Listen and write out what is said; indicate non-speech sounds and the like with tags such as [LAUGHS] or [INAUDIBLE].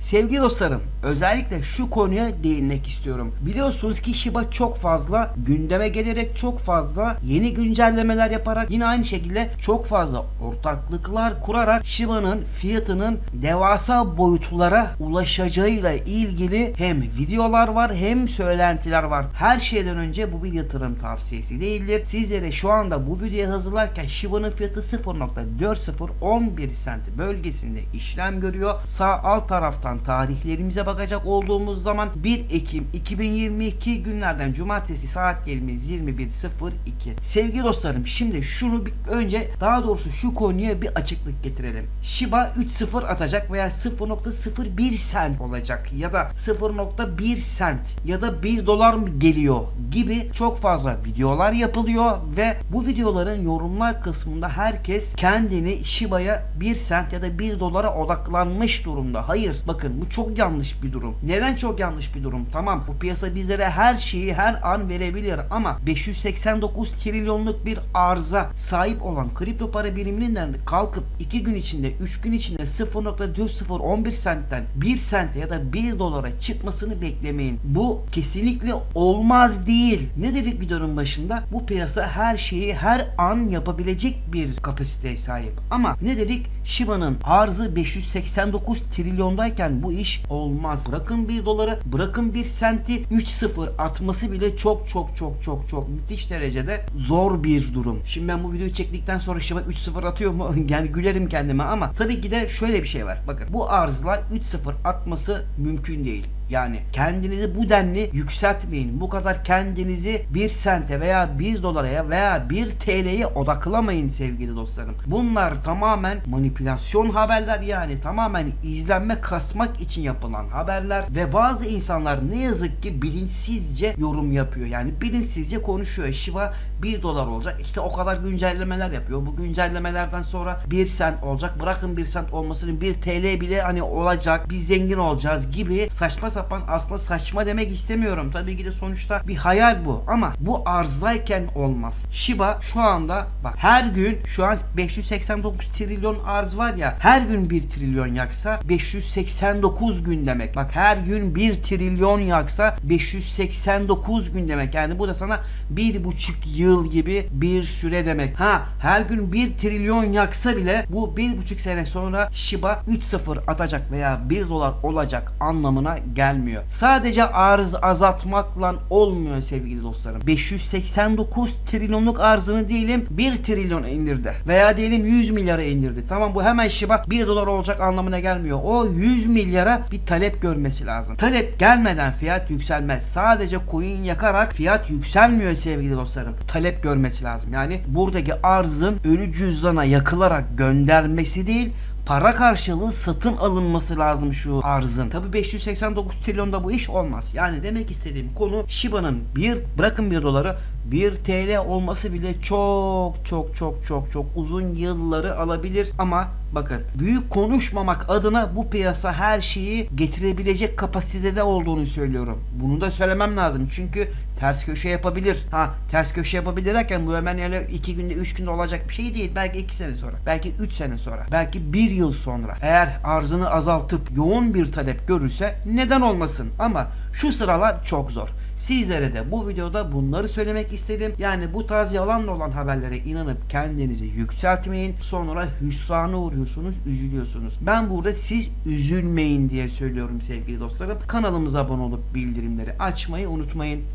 Sevgili dostlarım, özellikle şu konuya değinmek istiyorum. Biliyorsunuz ki Shiba çok fazla gündeme gelerek çok fazla yeni güncellemeler yaparak yine aynı şekilde çok fazla ortaklıklar kurarak Shiba'nın fiyatının devasa boyutlara ulaşacağıyla ilgili hem videolar var hem söylentiler var. Her şeyden önce bu bir yatırım tavsiyesi değildir. Sizlere şu anda bu videoyu hazırlarken Shiba'nın fiyatı 0.4011 sent bölgesinde işlem görüyor. Sağ alt taraftan tarihlerimize bakacak olduğumuz zaman 1 Ekim 2022 günlerden cumartesi saatlerimiz 21.02. Sevgili dostlarım şimdi şunu bir önce daha doğrusu şu konuya bir açıklık getirelim. Shiba 3.0 atacak veya 0.01 sent olacak ya da 0.1 sent ya da 1 dolar mı geliyor gibi çok fazla videolar yapılıyor ve bu videoların yorumlar kısmında herkes kendini Shiba'ya 1 sent ya da 1 dolara odaklanmış durumda. Hayır bakın bu çok yanlış bir durum. Neden çok yanlış bir durum? Tamam bu piyasa bizlere her şeyi her an verebilir ama 589 trilyonluk bir arza sahip olan kripto para biriminin kalkıp 2 gün içinde 3 gün içinde 0.4011 sentten 1 sente ya da 1 dolara çıkmasını beklemeyin. Bu kesinlikle olmaz değil. Ne dedik videonun başında? Bu piyasa her şeyi her an yapabilecek bir kapasiteye sahip. Ama ne dedik? Shiba'nın arzı 589 trilyondayken bu iş olmaz. Bırakın 1 doları, bırakın 1 senti 3-0 atması bile çok çok çok çok çok müthiş derecede zor bir durum. Şimdi ben bu videoyu çektikten sonra Shiba 3-0 atıyor mu? [LAUGHS] yani gülerim kendime ama tabii ki de şöyle bir şey var. Bakın bu arzla 3-0 atması mümkün değil. Yani kendinizi bu denli yükseltmeyin. Bu kadar kendinizi 1 sente veya 1 dolara veya 1 TL'ye odaklamayın sevgili dostlarım. Bunlar tamamen manipülasyon haberler yani tamamen izlenme kasmak için yapılan haberler ve bazı insanlar ne yazık ki bilinçsizce yorum yapıyor. Yani bilinçsizce konuşuyor. Shiba 1 dolar olacak. İşte o kadar güncellemeler yapıyor. Bu güncellemelerden sonra 1 sent olacak. Bırakın 1 sent olmasını 1 TL bile hani olacak. Biz zengin olacağız gibi saçma sapan aslında saçma demek istemiyorum. Tabii ki de sonuçta bir hayal bu ama bu arzdayken olmaz. Shiba şu anda bak her gün şu an 589 trilyon arz var ya her gün 1 trilyon yaksa 589 gün demek. Bak her gün 1 trilyon yaksa 589 gün demek. Yani bu da sana bir buçuk yıl gibi bir süre demek. Ha her gün 1 trilyon yaksa bile bu bir buçuk sene sonra Shiba 3-0 atacak veya 1 dolar olacak anlamına gelmiyor. Sadece arz azaltmakla olmuyor sevgili dostlarım. 589 trilyonluk arzını diyelim 1 trilyon indirdi. Veya diyelim 100 milyara indirdi. Tamam bu hemen Shiba 1 dolar olacak anlamına gelmiyor. O 100 milyara bir talep görmesi lazım. Talep gelmeden fiyat yükselmez. Sadece coin yakarak fiyat yükselmiyor sevgili dostlarım. Talep görmesi lazım. Yani buradaki arzın ölü cüzdana yakılarak göndermesi değil para karşılığı satın alınması lazım şu arzın. Tabi 589 trilyonda bu iş olmaz. Yani demek istediğim konu Shiba'nın bir bırakın 1 doları 1 TL olması bile çok çok çok çok çok uzun yılları alabilir ama bakın büyük konuşmamak adına bu piyasa her şeyi getirebilecek kapasitede olduğunu söylüyorum. Bunu da söylemem lazım çünkü ters köşe yapabilir. Ha ters köşe yapabilir derken bu hemen öyle 2 günde 3 günde olacak bir şey değil. Belki 2 sene sonra, belki 3 sene sonra, belki 1 yıl sonra. Eğer arzını azaltıp yoğun bir talep görürse neden olmasın? Ama şu sıralar çok zor. Sizlere de bu videoda bunları söylemek istedim. Yani bu tarz yalanla olan haberlere inanıp kendinizi yükseltmeyin. Sonra hüsrana uğruyorsunuz, üzülüyorsunuz. Ben burada siz üzülmeyin diye söylüyorum sevgili dostlarım. Kanalımıza abone olup bildirimleri açmayı unutmayın.